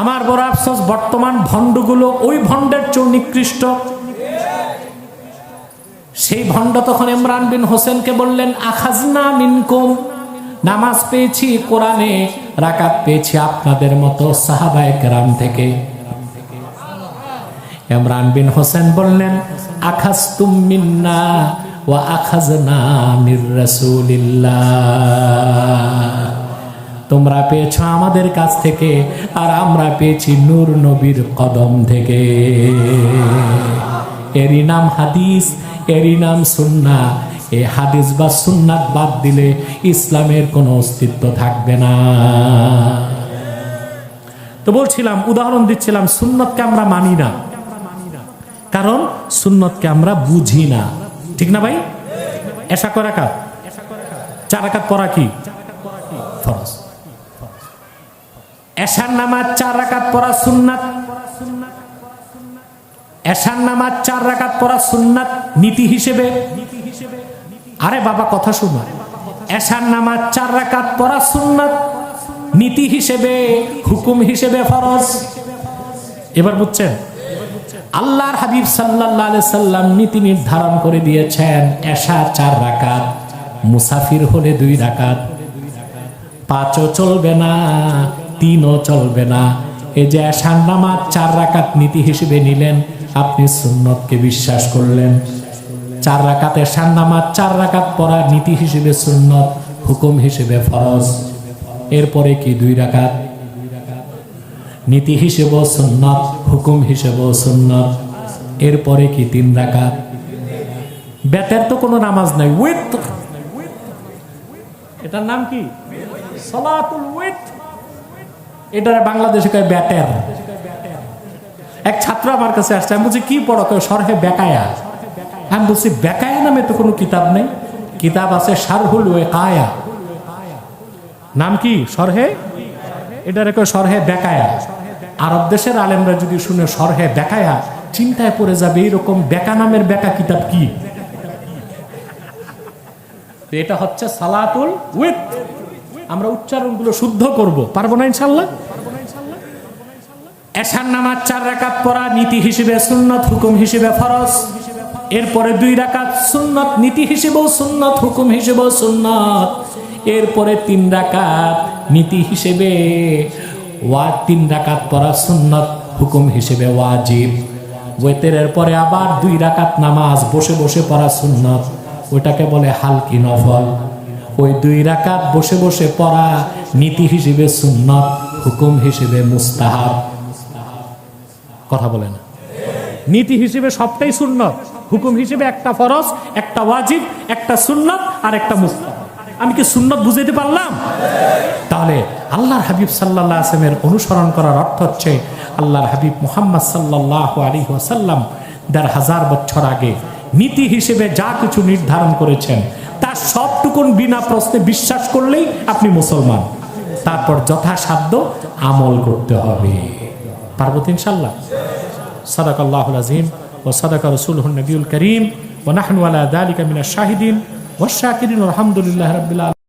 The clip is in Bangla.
আমার বড় আফসোস, বর্তমান ভণ্ডগুলো ওই ভণ্ডের চেয়েও নিকৃষ্ট। সেই ভণ্ড তখন ইমরান বিন হোসেনকে বললেন, আখাজনা মিনকুম, নামাজ পেয়েছি, কোরআনে রাকাত পেয়েছি আপনাদের মতো সাহাবায়ে কেরাম থেকে। ইমরান বিন হোসেন বললেন, আখাজতুম মিন্না ওয়া আখাজনা মির রাসূলিল্লাহ। তোমরা পেয়েছ আমাদের কাছ থেকে, আর আমরা পেয়েছি নূর নবীর কদম থেকে। এরই নাম হাদিস, এরই নাম সুন্না। এই হাদিস বা সুন্নাত বাদ দিলে ইসলামের কোনো অস্তিত্ব থাকবে না। তো বলছিলাম, উদাহরণ দিচ্ছিলাম, সুন্নতকে আমরা মানি না। কারণ সুন্নতকে আমরা বুঝি না। ঠিক না ভাই? এসা করা কাত চার রাকাত পড়া কি? ফরজ। এশার নামাজ চার রাকাত পড়া সুন্নাত। এশার নামাজ চার রাকাত পড়া সুন্নাত নীতি হিসেবে। আরে বাবা, কথা শুনো এশার নামাজ চার রাকাত পড়া সুন্নাত নীতি হিসেবে, হুকুম হিসেবে ফরজ। এবার বুঝছেন? আল্লাহর হাবিব সাল্লাহ সাল্লাম নীতি নির্ধারণ করে দিয়েছেন এশা চার রাকাত, মুসাফির হলে দুই রাকাত। পাঁচও চলবে না তিনও চলবে না। এই যে এশার নামাজ চার রাকাত নীতি হিসেবে নিলেন, আপনি সুন্নতকে বিশ্বাস করলেন। চার রাকাত এশার নামাজ চার রাকাত পড়া নীতি হিসেবে সুন্নত, হুকুম হিসেবে ফরজ। এরপরে কি দুই রাকাত? নীতি হিসেবেও সুন্নত, হুকুম হিসেবেও সুন্নত। এরপরে কি তিন রাকাত? বেতের তো কোনো নামাজ নাই উইথ এটার নাম কি? সলাতুল উইথ এটার বাংলাদেশে কয় ব্যাটের? এক ছাত্র আমার কাছে আসছে, আমি বলছি, কি পড়ো? কেউ সরহে বেকায়া। আমি বলছি, বেকায়া নামে তো কোনো কিতাব নেই? কিতাব আছে সারহুল ওয়ে কায়া নাম কি? সরহে? এটা রেখে সরহে বেকায়া। আরব দেশের আলেমরা যদি শুনে সরহে বেকায়া, চিন্তায় পড়ে যাবে, এইরকম বেকা নামের বেকা কিতাব কি? এটা হচ্ছে সালাতুল উইথ আমরা উচ্চারণগুলো শুদ্ধ করব। পারব না ইনশাল্লাহ? এশার নামাজ চার রাকাত পড়া নীতি হিসেবে সুন্নত, হুকুম হিসেবে ফরজ। এরপরে দুই রাকাত সুন্নত, নীতি হিসেবেও সুন্নত, হুকুম হিসেবেও সুন্নত। এরপরে তিন রাকাত নীতি হিসেবে ওয়া তিন রাকাত পড়া সুন্নত, হুকুম হিসেবে ওয়াজিব। ওয়েতের পরে আবার দুই রাকাত নামাজ বসে বসে পড়া সুন্নত ওইটাকে বলে হালকি নফল। ওই দুই রাকাত বসে বসে পড়া নীতি হিসেবে সুন্নত, হুকুম হিসেবে মুস্তাহাব। কথা বলে না। নীতি হিসেবে সবটাই সুন্নত, হুকুম হিসেবে একটা ফরজ, একটা ওয়াজিব, একটা সুন্নত আর একটা মুস্তাহাব। আমি কি সুন্নত বুঝাইতে পারলাম? তাহলে আল্লাহর হাবিব সাল্লাহ আসলামের অনুসরণ করার অর্থ হচ্ছে আল্লাহর হাবিব মুহাম্মদ সাল্লাহ আলী ওয়াসাল্লাম দেড় হাজার বছর আগে নীতি হিসেবে যা কিছু নির্ধারণ করেছেন, তার সবটুকুন বিনা প্রশ্নে বিশ্বাস করলেই আপনি মুসলমান। তারপর যথাসাধ্য আমল করতে হবে। পার্বত ইনশাল্লাহ সাদাক আল্লাহুল আজিম ও সাদাক রসুল নবীল করিম ও নাহনওয়ালা দালিকা মিনা শাহিদিন ও শাকিরিন আলহামদুলিল্লাহ রবিল্লা